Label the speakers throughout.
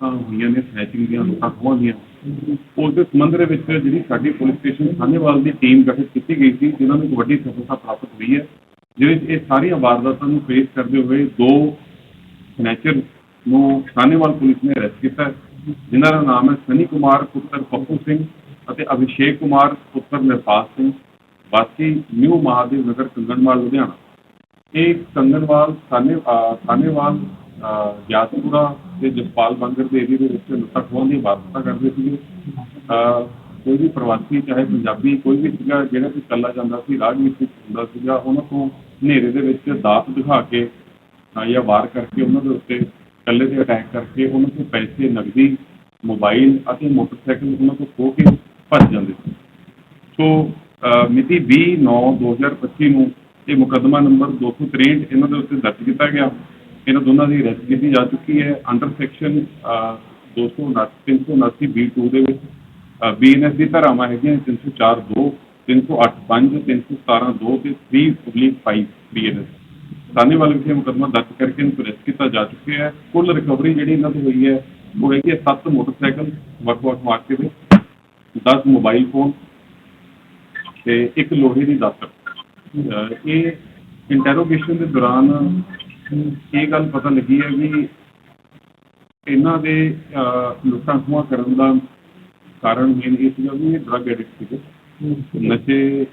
Speaker 1: ਵਾਰਦਾਤਾਂ ਹੋਈਆਂ ਨੇ, ਸਨੈਚਿੰਗ ਦੀਆਂ ਲੁੱਟਾਂ ਖੋਹਾਂ ਦੀਆਂ ਉਸ ਦੇ ਸੰਬੰਧ ਦੇ ਵਿੱਚ ਜਿਹੜੀ ਸਾਡੀ ਪੁਲਿਸ ਸਟੇਸ਼ਨ ਸਾਹਨੇਵਾਲ ਦੀ ਟੀਮ ਗਠਿਤ ਕੀਤੀ ਗਈ ਸੀ, ਜਿਨ੍ਹਾਂ ਨੂੰ ਇੱਕ ਵੱਡੀ ਸਫਲਤਾ ਪ੍ਰਾਪਤ ਹੋਈ ਹੈ ਜਿਹਦੇ ਵਿੱਚ ਇਹ ਸਾਰੀਆਂ ਵਾਰਦਾਤਾਂ ਨੂੰ ਫੇਸ ਕਰਦੇ ਹੋਏ ਦੋ ਸਨੈਚਰ ਨੂੰ ਸਾਹਨੇਵਾਲ ਪੁਲਿਸ ਨੇ ਅਰੈਸਟ ਕੀਤਾ ਜਿਨ੍ਹਾਂ ਦਾ ਨਾਮ ਹੈ ਸਨੀ ਕੁਮਾਰ, ਪੁੱਤਰ ਪੱਪੂ ਸਿੰਘ ਅਤੇ ਅਭਿਸ਼ੇਕ ਕੁਮਾਰ, ਪੁੱਤਰ ਨਿਰਪਾਲ ਸਿੰਘ ਵਾਸੀ ਨਿਊ ਮਹਾਦੇਵ ਨਗਰ ਕੰਗਣਵਾਲ, ਲੁਧਿਆਣਾ। ਇਹ ਕੰਗਣਵਾਲ ਸਾਨੇ ਅਹ ਸਾਨੇਵਾਲ ਗਿਆਸਪੁਰਾ ਤੇ ਜਸਪਾਲ ਬੰਗਰ ਦੇ ਏਰੀਏ ਦੇ ਵਿੱਚ ਲੁੱਟਾਂ ਖੋਹਾਂ ਦੀ ਵਾਰਤਾ ਕਰਦੇ ਸੀਗੇ। ਕੋਈ ਵੀ ਪ੍ਰਵਾਸੀ ਚਾਹੇ ਪੰਜਾਬੀ ਕੋਈ ਵੀ ਸੀਗਾ ਜਿਹੜਾ ਕਿ ਇਕੱਲਾ ਜਾਂਦਾ ਸੀ ਰਾਜਨੀਤੀ ਹੁੰਦਾ ਸੀਗਾ ਉਹਨਾਂ ਤੋਂ ਹਨੇਰੇ ਦੇ ਵਿੱਚ ਦਾਤ ਦਿਖਾ ਕੇ ਜਾਂ ਵਾਰ ਕਰਕੇ ਉਹਨਾਂ ਦੇ ਉੱਤੇ ਇਕੱਲੇ ਦੇ ਅਟੈਕ ਕਰਕੇ ਉਹਨਾਂ ਤੋਂ ਪੈਸੇ ਨਗਦੀ ਮੋਬਾਈਲ ਅਤੇ ਮੋਟਰਸਾਈਕਲ ਉਹਨਾਂ ਤੋਂ ਖੋਹ ਕੇ ਭੱਜ ਜਾਂਦੇ ਸੀ। ਸੋ ਅ, ਮਿਤੀ 20/9/2025 ਨੂੰ ਇਹ ਮੁਕੱਦਮਾ ਨੰਬਰ 263 ਇਹਨਾਂ ਦੇ ਉੱਤੇ ਦਰਜ ਕੀਤਾ ਗਿਆ। ਇਹਨਾਂ ਦੋਨਾਂ ਦੀ ਅਰੈਸਟ ਕੀਤੀ ਜਾ ਚੁੱਕੀ ਹੈ। ਅੰਡਰ ਸੈਕਸ਼ਨ 279 379 B2 ਦੇ ਵਿੱਚ ਬੀਐਨਐਸ ਦੀ ਧਾਰਾਵਾਂ ਹੈਗੀਆਂ 304 2 308 5 317 2 ਤੇ 3 5 ਬੀਐਨਐਸ ਸਾਹਨੇਵਾਲ ਵਿਖੇ ਮੁਕੱਦਮਾ ਦਰਜ ਕਰਕੇ ਇਹਨੂੰ ਅਰੈਸਟ ਕੀਤਾ ਜਾ ਚੁੱਕਿਆ ਹੈ। ਕੁੱਲ ਰਿਕਵਰੀ ਜਿਹੜੀ ਇਹਨਾਂ ਦੀ ਹੋਈ ਹੈ, ਉਹ ਹੈਗੀ ਹੈ 7 ਮੋਟਰਸਾਈਕਲ ਵੱਖ-ਵੱਖ ਮਾਰਕੇ ਦੇ 10 ਮੋਬਾਈਲ ਫੋਨ ਤੇ ਇੱਕ ਲੋਹੇ ਦੀ ਦਾਤਰ। ਇਹ ਇੰਟਰੋਗੇਸ਼ਨ ਦੇ ਦੌਰਾਨ ਇਹ ਗੱਲ ਪਤਾ ਲੱਗੀ ਹੈ ਵੀ ਇਹਨਾਂ ਦੇ ਲੁੱਟਾਂ ਖੋਹਾਂ ਕਰਨ ਦਾ ਕਾਰਨ ਮੇਨ ਇਹ ਸੀਗਾ ਵੀ ਇਹ ਡਰੱਗ ਐਡਿਕਟ ਸੀਗੇ। ਨਸ਼ੇ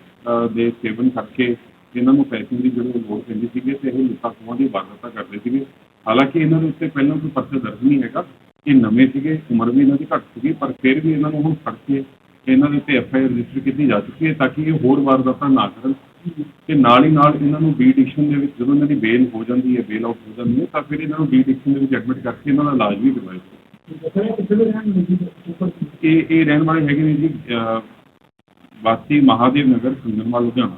Speaker 1: ਦੇ ਸੇਵਨ ਕਰਕੇ ਇਹਨਾਂ ਨੂੰ ਪੈਸੇ ਦੀ ਜਿਹੜੀ ਲੋੜ ਪੈਂਦੀ ਸੀਗੀ ਤੇ ਇਹ ਲੁੱਟਾਂ ਖੋਹਾਂ ਦੀ ਵਾਰਦਾਤਾਂ ਕਰਦੇ ਸੀਗੇ। ਹਾਲਾਂਕਿ ਇਹਨਾਂ ਦੇ ਉੱਤੇ ਪਹਿਲਾਂ ਕੋਈ ਪਰਚਾ ਦਰਜ ਨਹੀਂ ਹੈਗਾ। ਇਹ ਨਵੇਂ ਸੀਗੇ ਉਮਰ ਵੀ ਇਹਨਾਂ ਦੀ ਘੱਟ ਸੀਗੀ ਪਰ ਫਿਰ ਵੀ ਇਹਨਾਂ ਨੂੰ ਹੁਣ ਫੜ ਕੇ ਇਹਨਾਂ ਦੇ ਉੱਤੇ ਐਫ ਆਈ ਆਰ ਰਜਿਸਟਰ ਕੀਤੀ ਜਾ ਚੁੱਕੀ ਹੈ ਤਾਂ ਕਿ ਇਹ ਹੋਰ ਵਾਰਦਾਤਾਂ ਨਾ ਕਰਨ ਤੇ ਨਾਲ ਹੀ ਨਾਲ ਇਹਨਾਂ ਨੂੰ ਬੀ ਐਡਿਕਸ਼ਨ ਦੇ ਵਿੱਚ ਜਦੋਂ ਇਹਨਾਂ ਦੀ ਬੇਲ ਹੋ ਜਾਂਦੀ ਹੈ ਬੇਲ ਆਊਟ ਹੋ ਜਾਂਦੀ ਹੈ ਤਾਂ ਫਿਰ ਇਹਨਾਂ ਨੂੰ ਬੀ ਐਡਿਕਸ਼ਨ ਦੇ ਵਿੱਚ ਐਡਮਿਟ ਕਰਕੇ ਇਹਨਾਂ ਦਾ ਇਲਾਜ ਵੀ ਕਰਵਾਇਆ ਜਾਵੇ। ਇਹ ਇਹ ਰਹਿਣ ਵਾਲੇ ਹੈਗੇ ਨੇ ਜੀ ਵਾਸੀ ਮਹਾਦੇਵ ਨਗਰ ਸੰਗਮਵਾਲ ਲੁਧਿਆਣਾ।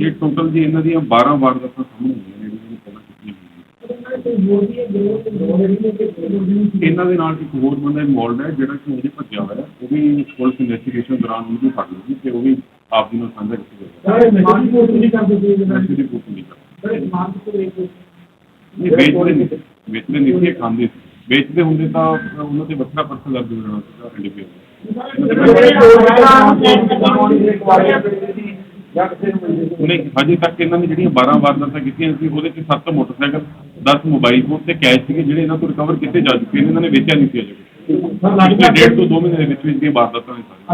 Speaker 1: ਇਹ ਟੋਟਲ ਜੀ ਇਹਨਾਂ ਦੀਆਂ 12 ਵਾਰਦਾਤਾਂ ਸਾਹਮਣੇ ਆਈਆਂ ਨੇ ਜਿਹੜੀਆਂ ਪਹਿਲਾਂ ਕੀਤੀਆਂ ਹੋਈਆਂ ਇਹਨਾਂ ਦੇ ਨਾਲ ਇੱਕ ਹੋਰ ਬੰਦਾ ਇਨਵੋਲਡ ਹੈ ਜਿਹੜਾ ਕਿ ਹਜੇ ਭੱਜਿਆ ਹੋਇਆ ਹੈ ਉਹ ਵੀ ਪੁਲਿਸ ਇਨਵੈਸਟੀਗੇਸ਼ਨ ਦੌਰਾਨ ਉਹਨੂੰ ਫੜ ਲੂਗੀ ਤੇ ਉਹ ਵੀ ਆਪ ਜੀ ਨਾਲ ਸਾਂਝਾ ਕੀਤੀ ਨਹੀਂ ਵੇਚਦੇ ਨਹੀਂ ਵੇਚਦੇ ਨਹੀਂ ਸੀ ਇਹ ਖਾਂਦੇ ਸੀ। ਵੇਚਦੇ ਹੁੰਦੇ ਤਾਂ ਉਹਨਾਂ ਤੇ ਵੱਖਰਾ ਪਰਚਾ ਦਰਜ ਹੋ ਜਾਣਾ ਸੀਗਾ ਐਨਡੀਪੀਐਸ ਉਹਨੇ ਹਜੇ ਤੱਕ ਇਹਨਾਂ ਨੇ ਜਿਹੜੀਆਂ 12 ਵਾਰਦਾਤਾਂ ਕੀਤੀਆਂ ਸੀ ਉਹਦੇ ਚ 7 ਮੋਟਰਸਾਈਕਲ 10 ਮੋਬਾਈਲ ਫੋਨ ਤੇ ਕੈਸ਼ ਸੀਗੇ ਜਿਹੜੇ ਇਹਨਾਂ ਤੋਂ ਰਿਕਵਰ ਕੀਤੇ ਜਾ ਚੁੱਕੇ ਨੇ ਇਹਨਾਂ ਨੇ ਵੇਚਿਆ ਨਹੀਂ ਸੀ ਅਜੇ ਪਿਛਲੇ ਡੇਢ ਤੋਂ 2 ਮਹੀਨੇ ਦੇ ਵਿੱਚ ਵਿੱਚ ਦੀਆਂ ਵਾਰਦਾਤਾਂ ਨੇ ਸਾਰੀਆਂ।